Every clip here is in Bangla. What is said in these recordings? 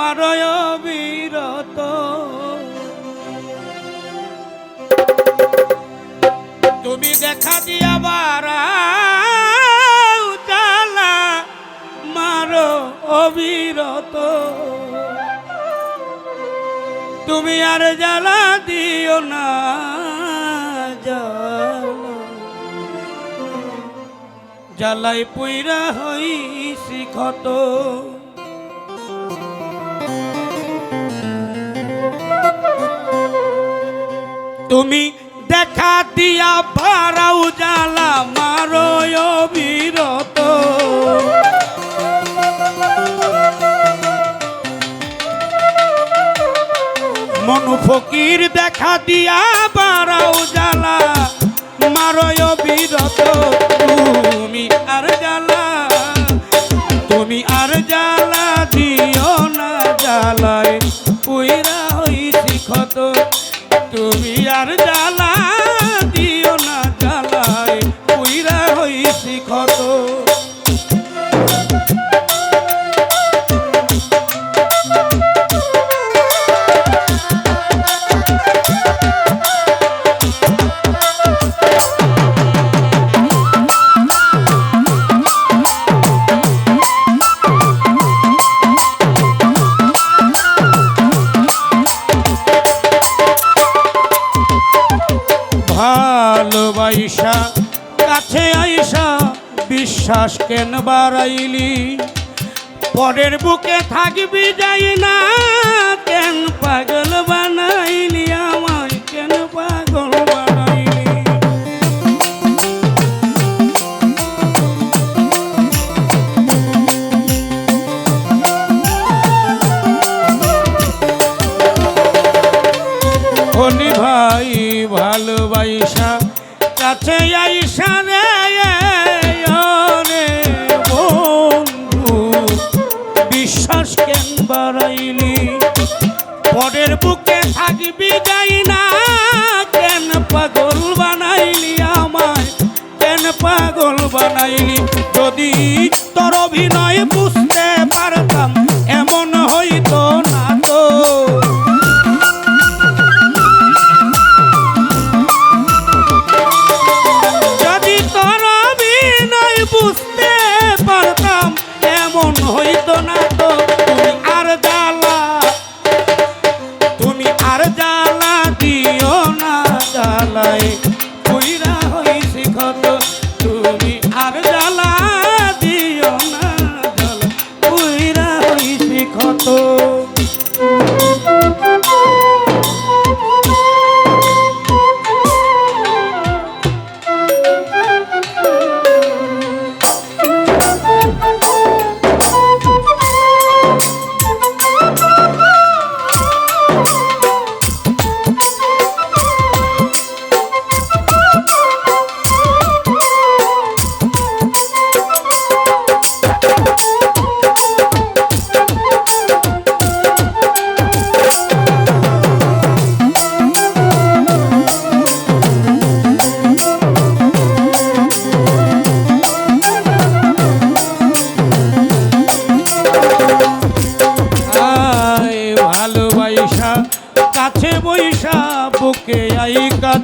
মারয় বিরত তুমি দেখা দিয়া বারাও জ্বালা মারো অবিরত। তুমি আর জ্বালা দিও না, জ্বালা। জ্বালাই পুইরা হইছি ক্ষত। তুমি দেখা দিয়া ভাড়াও জ্বালা মারো অবিরত মনু ফকির দেখা দিয়া বাড়াও জ্বালা মারয় বিরত। তুমি আর জ্বালা, তুমি আর জ্বালা দিও না জ্বালায়, পুইরা হইছি ক্ষত। তুমি আর জ্বালা ভালোবাইসা কাছে আইসা বিশ্বাস কেন বাড়াইলি? পরের বুকে থাকবি যাই না, কেন পাগল বানাইলি আমায়? কেন পাগল বানাইলি? ভাই ভালোবাইসা কাছে আইসা রে রে বন্ধু, বিশ্বাস কেন বাড়াইলি? পরের বুকে থাকবি যাই না, কেন পাগল বানাইলি আমায়? কেন পাগল বানাইলি? যদি তোর অভিনয় বুঝতে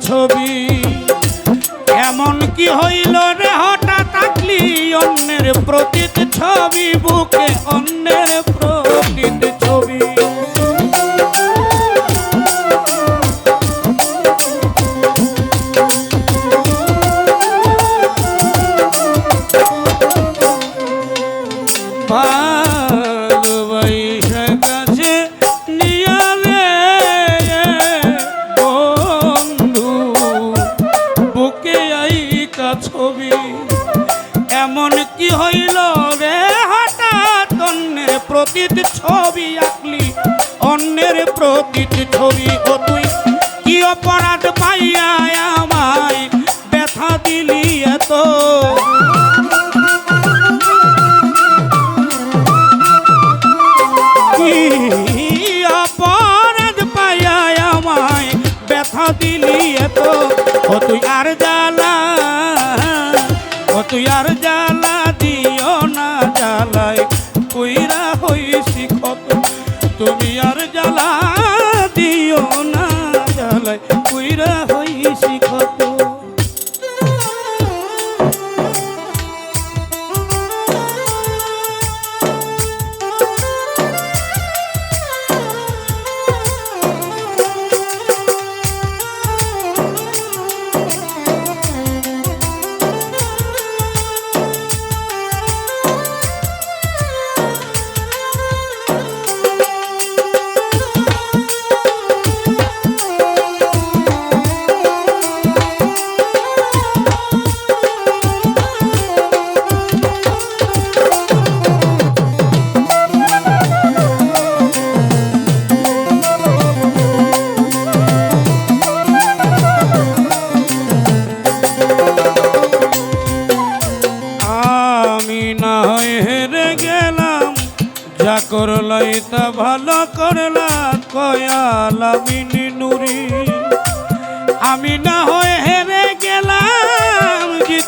ছবি। এমন কি হইল রে হঠাৎ থাকলি অন্যের প্রতীত ছবি বুকে অন্যের ছবি আঁকলি, অন্যের প্রতীত ছবি ও তুই। কি অপরাধ পাইয়া আমায় ব্যথা দিলি এত? তুই আর জ্বালা ও তুই আর জ্বালা। হইছি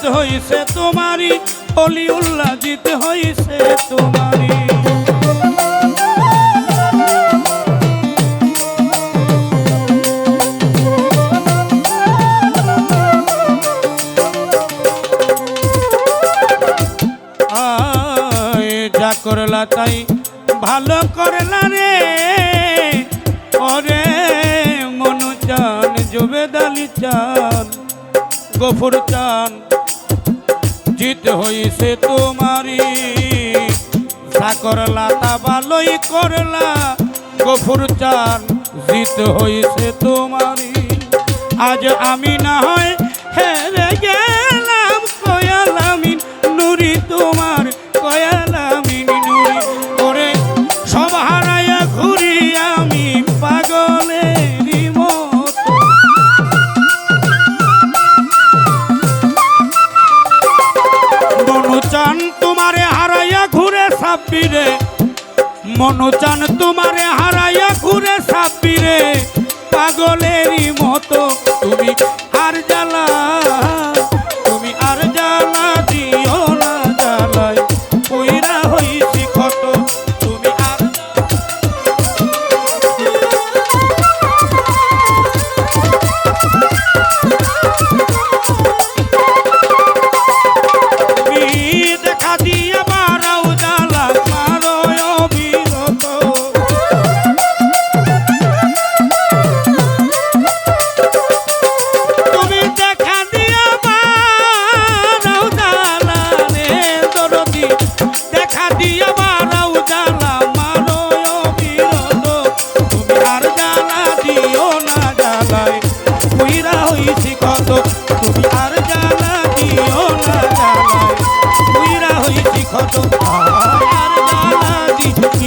জিত হইছে তোমারই অলি উল্লাহ জিত হইছে তোমারই। আয়, যা করলা তাই ভালো করলা রে। ওরে, মনু চান জুবেদ আলী চান, গফুর চান জিত হইছে তোমারি। যা করলা তা ভালোই করলা, গফুর চান জিত হইছে তোমারি। আজ আমি না হয় হেরে মনুচান তোমারে হারাইয়া ঘুরে সাব্বিরে মনুচান তোমারে হারাইয়া ঘুরে সাব্বিরে পাগলেরই মতো তুমি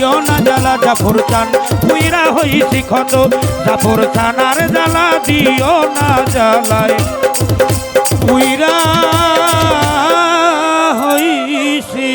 দিও না জ্বালা জাফর চান। মুইরা হইছি জাফর চান আর জ্বালা দিও না জ্বালায়। মুইরা হইছি